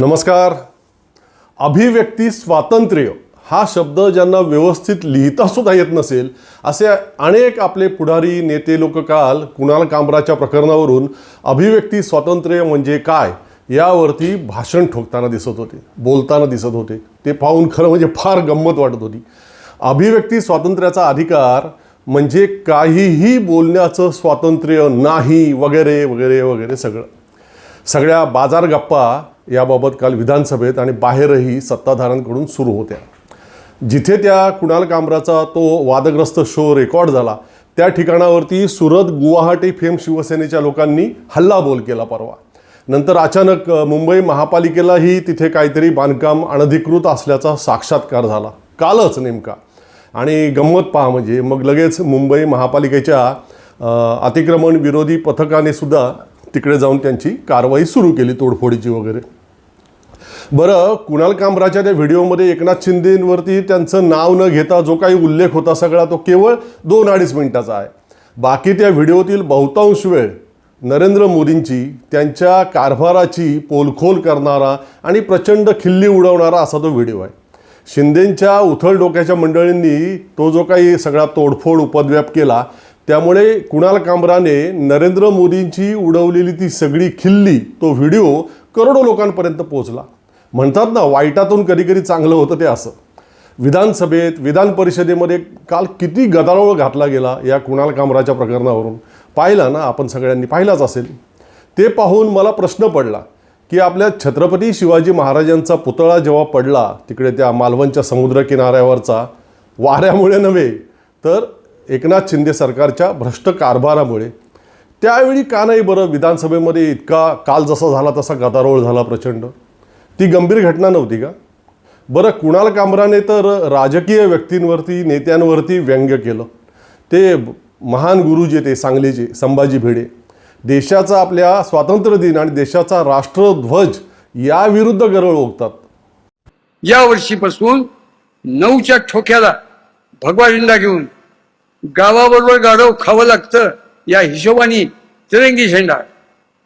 नमस्कार. अभिव्यक्ती स्वातंत्र्य हा शब्द ज्यांना व्यवस्थित लिहिता सुद्धा येत नसेल असे अनेक आपले पुढारी नेते लोक काल कुणाल कांबराच्या प्रकरणावरून अभिव्यक्ती स्वातंत्र्य म्हणजे काय यावरती भाषण ठोकताना दिसत होते बोलताना दिसत होते. ते पाहून खरं म्हणजे फार गंमत वाटत होती. अभिव्यक्ती स्वातंत्र्याचा अधिकार म्हणजे काहीही बोलण्याचं स्वातंत्र्य नाही वगैरे वगैरे वगैरे सगळं. सगळ्या बाजार गप्पा याबाबत काल विधानसभेत आणि बाहेरही सत्ताधाऱ्यांकडून सुरू होत्या. जिथे त्या कुणाल कामराचा तो वादग्रस्त शो रेकॉर्ड झाला त्या ठिकाणावरती सुरत गुवाहाटी फेम शिवसेनेच्या लोकांनी हल्लाबोल केला परवा. नंतर अचानक मुंबई महापालिकेलाही तिथे काहीतरी बांधकाम अनधिकृत असल्याचा साक्षात्कार झाला. कालच नेमका. आणि गंमत पहा म्हणजे मग लगेच मुंबई महापालिकेच्या अतिक्रमण विरोधी पथकाने सुद्धा तिकडे जाऊन त्यांची कारवाई सुरू केली तोडफोडीची वगैरे. बरं कुणाल कांबराच्या त्या व्हिडिओमध्ये एकनाथ शिंदेवरती त्यांचं नाव न घेता जो काही उल्लेख होता सगळा तो केवळ दोन अडीच मिनिटाचा आहे. बाकी त्या व्हिडिओतील बहुतांश वेळ नरेंद्र मोदींची त्यांच्या कारभाराची पोलखोल करणारा आणि प्रचंड खिल्ली उडवणारा असा तो व्हिडिओ आहे. शिंदेंच्या उथळ डोक्याच्या मंडळींनी तो जो काही सगळा तोडफोड उपद्व्याप केला त्यामुळे कुणाल कामराने नरेंद्र मोदींची उडवलेली ती सगळी खिल्ली तो व्हिडिओ करोडो लोकांपर्यंत पोहोचला. म्हणतात ना वाईटातून कधी कधी चांगलं होतं ते असं. विधानसभेत विधान परिषदेमध्ये काल किती गदारोळ घातला गेला या कुणाल कामराच्या प्रकरणावरून. पाहिला ना आपण सगळ्यांनी पाहिलाच असेल. ते पाहून मला प्रश्न पडला की आपल्या छत्रपती शिवाजी महाराजांचा पुतळा जेव्हा पडला तिकडे त्या मालवणच्या समुद्र किनाऱ्यावरचा वाऱ्यामुळे नव्हे तर एकनाथ शिंदे सरकारच्या भ्रष्ट कारभारामुळे. त्यावेळी का नाही बरं विधानसभेमध्ये इतका काल जसा झाला तसा गदारोळ झाला प्रचंड? ती गंभीर घटना नव्हती का? बरं कुणाल कामराने तर राजकीय व्यक्तींवरती नेत्यांवरती व्यंग्य केलं. ते महान गुरुजी ते सांगलीचे संभाजी भिडे. देशाचा आपल्या स्वातंत्र्य दिन आणि देशाचा राष्ट्रध्वज याविरुद्ध गरळ ओकतात या वर्षीपासून नऊच्या ठोक्याला भगवा झेंडा घेऊन गावाबरोबर गाढव खावं लागतं या हिशोबाने तिरंगी झेंडा.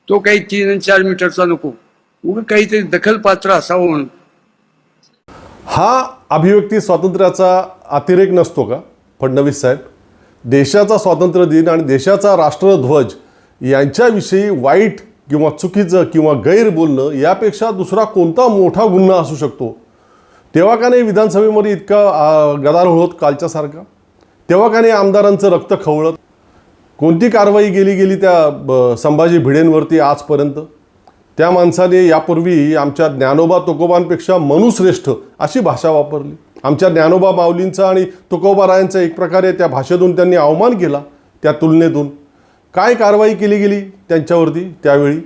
तो काही तीन आणि चार मीटरचा नको. उग काहीतरी दखलपात्र असावं. म्हणून हा अभिव्यक्ती स्वातंत्र्याचा अतिरेक नसतो का फडणवीस साहेब? देशाचा स्वातंत्र्य दिन आणि देशाचा राष्ट्रध्वज यांच्याविषयी वाईट किंवा चुकीचं किंवा गैर बोलणं यापेक्षा दुसरा कोणता मोठा गुन्हा असू शकतो? तेव्हा का नाही विधानसभेमध्ये इतका गदारोळ होत कालच्यासारखा? तेव्हा का नाही आमदारांचं रक्त खवळत? कोणती कारवाई गेली गेली त्या ब, संभाजी भिडेंवरती आजपर्यंत? त्या माणसाने यापूर्वी आमच्या ज्ञानोबा तुकोबांपेक्षा मनुश्रेष्ठ अशी भाषा वापरली. आमच्या ज्ञानोबा माऊलींचा आणि तुकोबारायांचा एक प्रकारे त्या भाषेतून त्यांनी अवमान केला त्या तुलनेतून. काय कारवाई केली गेली त्यांच्यावरती त्यावेळी?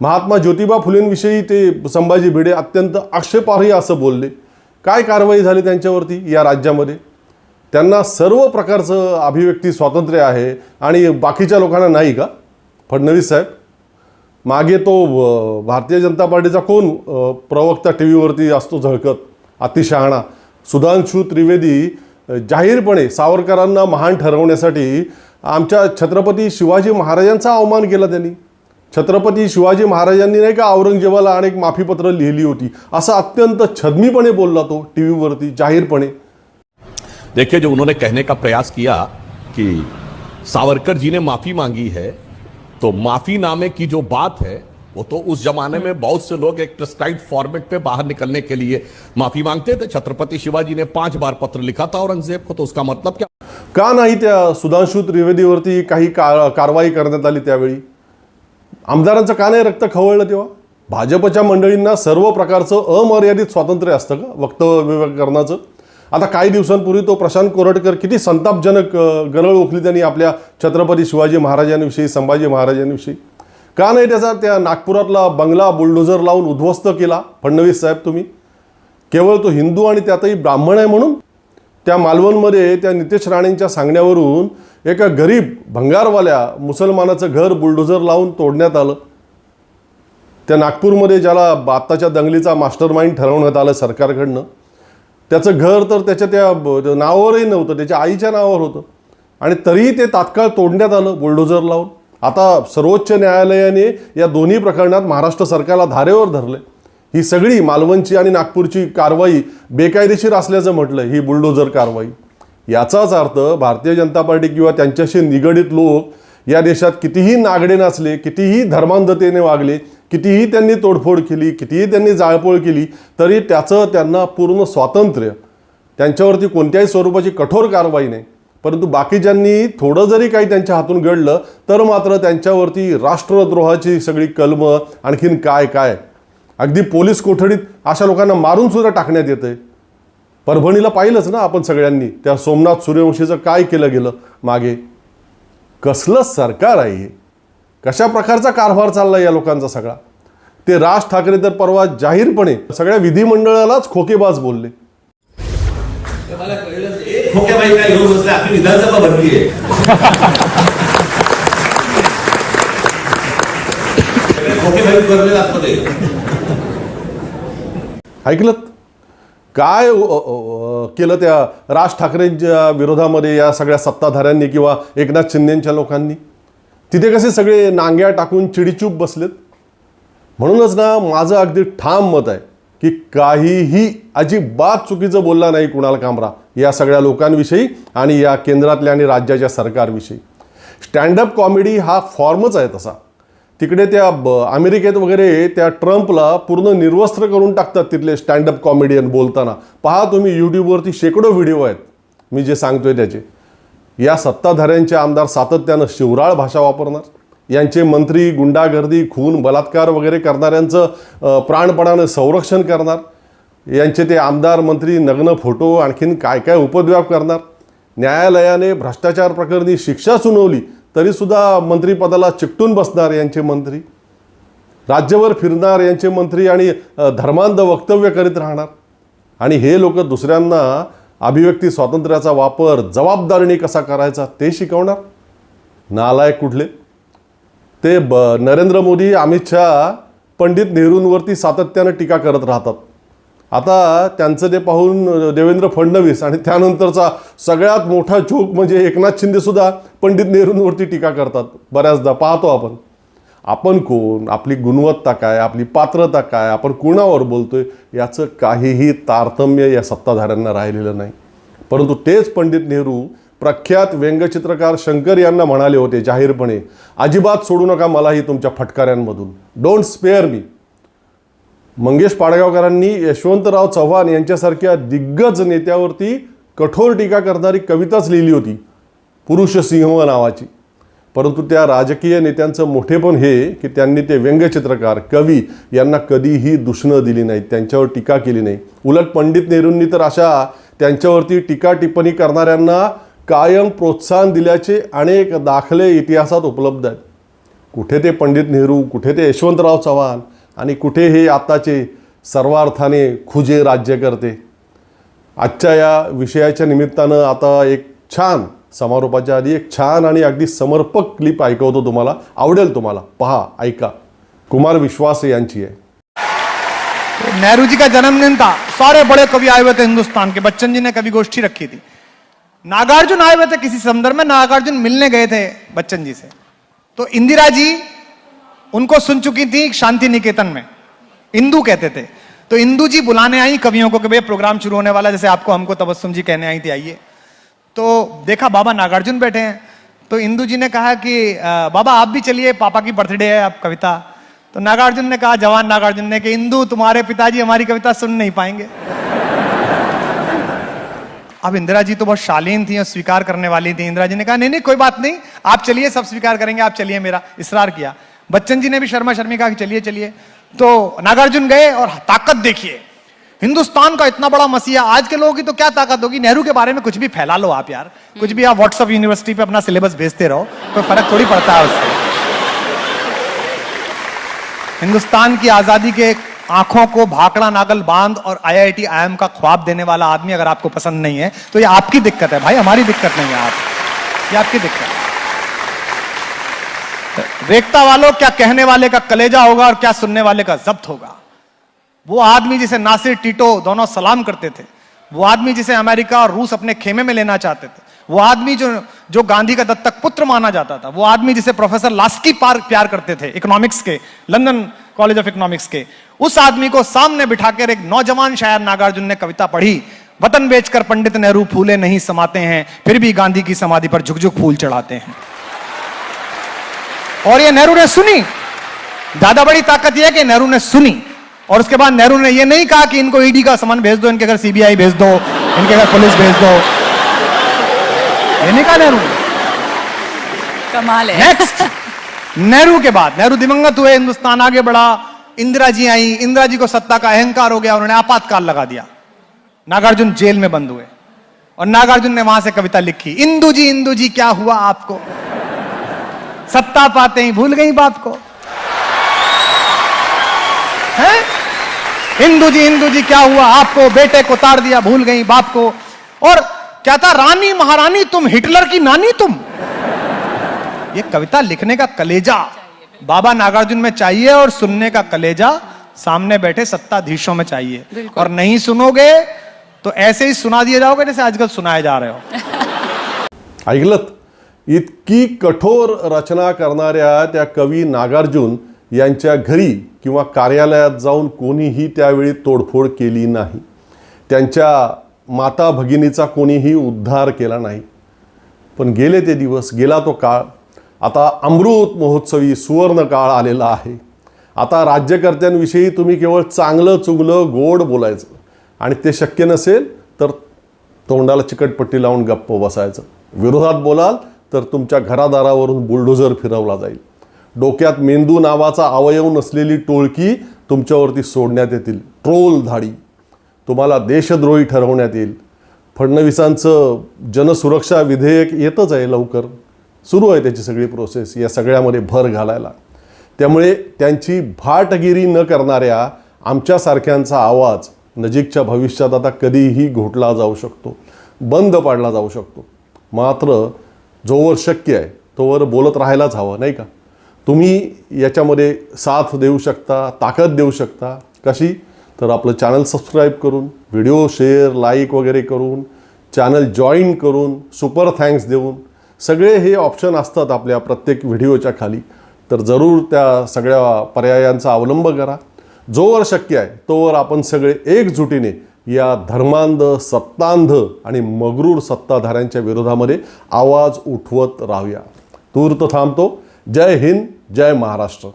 महात्मा ज्योतिबा फुलेंविषयी ते संभाजी भिडे अत्यंत आक्षेपार्ह असं बोलले. काय कारवाई झाली त्यांच्यावरती या राज्यामध्ये? त्यांना सर्व प्रकारचं अभिव्यक्ती स्वातंत्र्य आहे आणि बाकीच्या लोकांना नाही का? फडणवीस साहेब? मागे तो भारतीय जनता पार्टीचा कोण प्रवक्ता टी व्हीवरती असतो झळकत अतिशहाणा सुधांशू त्रिवेदी जाहीरपणे सावरकरांना महान ठरवण्यासाठी आमच्या छत्रपती शिवाजी महाराजांचा अवमान केला त्यांनी. छत्रपती शिवाजी महाराजांनी नाही का औरंगजेबाला अनेक माफीपत्र लिहिली होती. असं अत्यंत छदमीपणे बोलला तो टी व्हीवरती जाहीरपणे. देखिए जो उन्होंने कहने का प्रयास किया कि सावरकर जी ने माफी मांगी है तो माफीनामे की जो बात है वो तो उस जमाने में बहुत से लोग एक प्रिस्क्राइब फॉर्मेट पे बाहर निकलने के लिए माफी मांगते थे। छत्रपति शिवाजी ने पांच बार पत्र लिखा था औरंगजेब को तो उसका मतलब क्या? का नाही त्या सुधांशू त्रिवेदीवरती काही का कारवाई करण्यात आली त्यावेळी? आमदारांचं का नाही रक्त खवळलं तेव्हा? भाजपच्या मंडळींना सर्व प्रकारचं अमर्यादित स्वातंत्र्य असतं का? वक्तव्य करण्याचं? आता काही दिवसांपूर्वी तो प्रशांत कोरटकर किती संतापजनक गरळ ओखली त्यांनी आपल्या छत्रपती शिवाजी महाराजांविषयी संभाजी महाराजांविषयी. का नाही त्याचा त्या नागपुरातला बंगला बुलडोझर लावून उद्ध्वस्त केला? फडणवीस साहेब तुम्ही. केवळ तो हिंदू आणि त्यातही ब्राह्मण आहे म्हणून त्या मालवणमध्ये त्या नितेश राणेंच्या सांगण्यावरून एका गरीब भंगारवाल्या मुसलमानाचं घर बुलडोझर लावून तोडण्यात आलं. त्या नागपूरमध्ये ज्याला आत्ताच्या दंगलीचा मास्टर माइंड ठरवण्यात आलं सरकारकडनं. त्याचं घर तर त्याच्या त्या नावावरही नव्हतं त्याच्या आईच्या नावावर होतं. आणि तरीही ते तात्काळ तोडण्यात आलं बुलडोझर लावून. आता सर्वोच्च न्यायालयाने या दोन्ही प्रकरणात महाराष्ट्र सरकारला धारेवर धरले ही सगळी मालवणची आणि नागपूरची कारवाई बेकायदेशीर असल्याचं म्हटलं ही बुलडोजर कारवाई. याचाच अर्थ भारतीय जनता पार्टी किंवा त्यांच्याशी निगडित लोक या देशात कितीही नागडे नसले कितीही धर्मांधतेने वागले कितीही त्यांनी तोडफोड केली कितीही त्यांनी जाळपोळ केली तरी त्याचं त्यांना पूर्ण स्वातंत्र्य. त्यांच्यावरती कोणत्याही स्वरूपाची कठोर कारवाई नाही. परंतु बाकीच्यांनी थोडं जरी काही त्यांच्या हातून घडलं तर मात्र त्यांच्यावरती राष्ट्रद्रोहाची सगळी कलमं आणखीन काय काय? अगदी पोलीस कोठडीत अशा लोकांना मारून सुद्धा टाकण्यात येतंय. परभणीला पाहिलंच ना आपण सगळ्यांनी त्या सोमनाथ सूर्यवंशीचं काय केलं गेलं मागे? कसलं सरकार आहे कशा प्रकारचा कारभार चालला या लोकांचा सगळा? ते राज ठाकरे तर परवा जाहीरपणे सगळ्या विधिमंडळालाच खोकेबाज बोलले. ऐकलं? काय केलं त्या राज ठाकरेंच्या विरोधामध्ये या सगळ्या सत्ताधाऱ्यांनी किंवा एकनाथ शिंदेच्या लोकांनी? तिथे कसे सगळे नांग्या टाकून चिडीचूप बसलेत? म्हणूनच ना माझं अगदी ठाम मत आहे की काहीही अजिबात चुकीचं बोलला नाही कुणाल कामरा या सगळ्या लोकांविषयी आणि या केंद्रातल्या आणि राज्याच्या सरकारविषयी. स्टँडअप कॉमेडी हा फॉर्मच आहे तसा. तिकडे त्या ब अमेरिकेत वगैरे त्या ट्रम्पला पूर्ण निर्वस्त्र करून टाकतात तिथले स्टँडअप कॉमेडियन बोलताना. पहा तुम्ही यूट्यूबवरती शेकडो व्हिडिओ आहेत. मी जे सांगतोय त्याचे. या सत्ताधाऱ्यांचे आमदार सातत्यानं शिवराळ भाषा वापरणार. यांचे मंत्री गुंडागर्दी खून बलात्कार वगैरे करणाऱ्यांचं प्राणपणानं संरक्षण करणार. यांचे ते आमदार मंत्री नग्न फोटो आणखीन काय काय उपद्व्याप करणार. न्यायालयाने भ्रष्टाचार प्रकरणी शिक्षा सुनावली. तरीसुद्धा मंत्रिपदाला चिकटून बसणार यांचे मंत्री राज्यभर फिरणार यांचे मंत्री आणि धर्मांध वक्तव्य करीत राहणार. आणि हे लोक दुसऱ्यांना अभिव्यक्ती स्वातंत्र्याचा वापर जबाबदारीने कसा करायचा ते शिकवणार. नालायक कुठले? ते ब नरेंद्र मोदी अमित शहा पंडित नेहरूंवरती सातत्यानं टीका करत राहतात. आता त्यांचं ते पाहून देवेंद्र फडणवीस आणि त्यानंतरचा सगळ्यात मोठा चूक म्हणजे एकनाथ शिंदेसुद्धा पंडित नेहरूंवरती टीका करतात. बऱ्याचदा पाहतो आपण. आपण कोण? आपली गुणवत्ता काय? आपली पात्रता काय? आपण कुणावर बोलतोय? याचं काहीही तारतम्य या सत्ताधाऱ्यांना राहिलेलं नाही. परंतु तेच पंडित नेहरू प्रख्यात व्यंगचित्रकार शंकर यांना म्हणाले होते जाहीरपणे अजिबात सोडू नका मलाही तुमच्या फटकाऱ्यांमधून. डोंट स्पेअर मी मंगेश पाडगावकरांनी यशवंतराव चव्हाण यांच्यासारख्या दिग्गज नेत्यावरती कठोर टीका करणारी कविताच लिहिली होती पुरुष सिंह नावाची. परंतु त्या राजकीय नेत्यांचं मोठेपण हे की त्यांनी ते व्यंगचित्रकार कवी यांना कधीही दुष्णं दिली नाहीत त्यांच्यावर टीका केली नाही. उलट पंडित नेहरूंनी तर अशा त्यांच्यावरती टीका टिप्पणी करणाऱ्यांना कायम प्रोत्साहन दिल्याचे अनेक दाखले इतिहासात उपलब्ध आहेत. कुठे ते पंडित नेहरू कुठे ते यशवंतराव चव्हाण आणि कुठे हे आताचे सर्वार्थाने खुजे राज्य करते. आजच्या या विषयाच्या निमित्तानं आता एक छान समारोपाच्या आधी एक छान आणि अगदी समर्पक क्लिप ऐकवतो तुम्हाला. आवडेल तुम्हाला. पहा ऐका. कुमार विश्वास यांची आहे. नेहरू जी का जन्मदिन था? सारे बड़े कवि आए हुए थे हिंदुस्तान के। बच्चन जी ने कभी गोष्ठी रखी थी। नागार्जुन आए हुए थे किसी संदर्भ में। नागार्जुन मिलने गए थे बच्चन जी से। तो इंदिरा जी उनको सुन चुकी थी शांति निकेतन में। इंदू कहते थे। तो इंदू जी बुलाने आई कवियों को कि भैया प्रोग्राम शुरू होने वाला जैसे आपको हमको तबस्सुम जी कहने आई थी, आइए। तो देखा बाबा नागार्जुन बैठे हैं। तो इंदू जी ने कहा कि बाबा आप भी चलिए, पापा की बर्थडे है, आप कविता। तो नागार्जुन ने कहा, जवान नागार्जुन ने कि इंदू, तुम्हारे पिताजी हमारी कविता सुन नहीं पाएँगे। अब इंदिरा जी तो बहुत शालीन थी और स्वीकार करने वाली थी। इंदिरा जी ने कहा, नहीं नहीं, कोई बात नहीं, आप चलिए, सब स्वीकार करेंगे, आप चलिए मेरा इसरार किया। बच्चन जी ने भी शर्मा शर्मी कहा कि चलिए चलिए। तो नागार्जुन गए और ताकत देखिए। हिंदुस्तान का इतना बड़ा मसीहा, आज के लोगों की तो क्या ताकत होगी? नेहरू के बारे में कुछ भी फैला लो आप यार। कुछ भी आप व्हाट्सअप यूनिवर्सिटी पे अपना सिलेबस भेजते रहो, कोई फ़र्क थोड़ी पड़ता है उससे। हिंदुस्तान की आज़ादी के आँखों को भाकड़ा नागल बाँध और आईआईटी आईएम का ख्वाब देने वाला आदमी अगर आपको पसंद नहीं है तो ये आपकी दिक्कत है। भाई, हमारी दिक्कत नहीं है आप। ये आपकी दिक्कत है। रेखता वालों, क्या कहने वाले का कलेजा होगा और क्या सुनने वाले का जब्त होगा? वो आदमी जिसे नासिर, टीटो दोनों सलाम करते थे, वो आदमी जिसे अमेरिका और रूस अपने खेमे में लेना चाहते थे, वो आदमी जो जो गांधी का दत्तक पुत्र माना जाता था, वो आदमी जिसे प्रोफेसर लास्की पार, प्यार करते थे इकोनॉमिक्स के लंदन कॉलेज ऑफ़ इकोनॉमिक्स के, उस आदमी को सामने बिठाकर एक नौजवान शायर नागार्जुन ने कविता पढ़ी, वतन बेचकर पंडित नेहरू फूले नहीं समाते हैं, फिर भी गांधी की समाधि पर झुकझुक फूल चढ़ाते हैं। और ये नेहरू ने सुनी। ज़्यादा बड़ी ताकत यह है कि नेहरू ने सुनी। और उसके बाद नेहरू ने यह नहीं कहा कि इनको ईडी का सामान भेज दो इनके घर सीबीआई भेज दो इनके घर पुलिस भेज दो। ये नहीं कहा नेहरू कमाल है। नेक्स्ट नेहरू के बाद नेहरू दिवंगत हुए हिंदुस्तान आगे बढ़ा इंदिरा जी आई इंदिरा जी को सत्ता का अहंकार हो गया उन्होंने आपातकाल लगा दिया। नागार्जुन जेल में बंद हुए। और नागार्जुन ने वहाँ से कविता लिखी इंदु जी इंदु जी क्या हुआ आपको? सत्ता पाते ही भूल गई बाप को। है? हिंदू जी हिंदू जी क्या हुआ? आपको बेटे को तार दिया भूल गई बाप को। और क्या था रानी महारानी तुम हिटलर की नानी तुम? ये कविता लिखने का कलेजा। बाबा नागार्जुन में चाहिए और सुनने का कलेजा। सामने बैठे सत्ताधीशों में चाहिए। और नहीं सुनोगे तो ऐसे ही सुना दिए जाओगे जैसे आजकल सुनाए जा रहे हो। ऐकलत इतकी कठोर रचना करणाऱ्या त्या कवी नागार्जुन यांच्या घरी किंवा कार्यालयात जाऊन कोणीही त्यावेळी तोडफोड केली नाही. त्यांच्या माता भगिनीचा कोणीही उद्धार केला नाही. पण गेले ते दिवस गेला तो काळ. आता अमृत महोत्सवी सुवर्ण काळ आलेला आहे. आता राज्यकर्त्यांविषयी तुम्ही केवळ चांगलं चुगलं गोड बोलायचं आणि ते शक्य नसेल तर तोंडाला चिकटपट्टी लावून गप्प बसायचं. विरोधात बोलाल तर तुमच्या घरादारावरून बुलडोझर फिरवला जाईल. डोक्यात मेंदू नावाचा अवयव नसलेली टोळकी तुमच्यावरती सोडण्यात येतील. ट्रोल धाडी. तुम्हाला देशद्रोही ठरवण्यात येईल. फडणवीसांचं जनसुरक्षा विधेयक येतच आहे लवकर. सुरू आहे त्याची सगळी प्रोसेस या सगळ्यामध्ये भर घालायला. त्यामुळे त्यांची भाटगिरी न करणाऱ्या आमच्यासारख्यांचा आवाज नजीकच्या भविष्यात आता कधीही घोटला जाऊ शकतो. बंद पाडला जाऊ शकतो. मात्र जोवर शक्य आहे तोवर बोलत राहायलाच हवं नाही का? तुम्ही याच्यामध्ये साथ देऊ शकता ताकद देऊ शकता. कशी? तर आपलं चॅनल सबस्क्राईब करून व्हिडिओ शेअर लाईक वगैरे करून चॅनल जॉईन करून सुपर थँक्स देऊन सगळे हे ऑप्शन असतात आपल्या प्रत्येक व्हिडिओच्या खाली. तर जरूर त्या सगळ्या पर्यायांचा अवलंब करा. जोवर शक्य आहे तोवर आपण सगळे एकजुटीने या धर्मांध सत्तांध आणि मगरूर सत्ताधाऱ्यांच्या विरोधामध्ये आवाज उठवत राहूया. तूर्त थांबतो. जय हिंद जय महाराष्ट्र.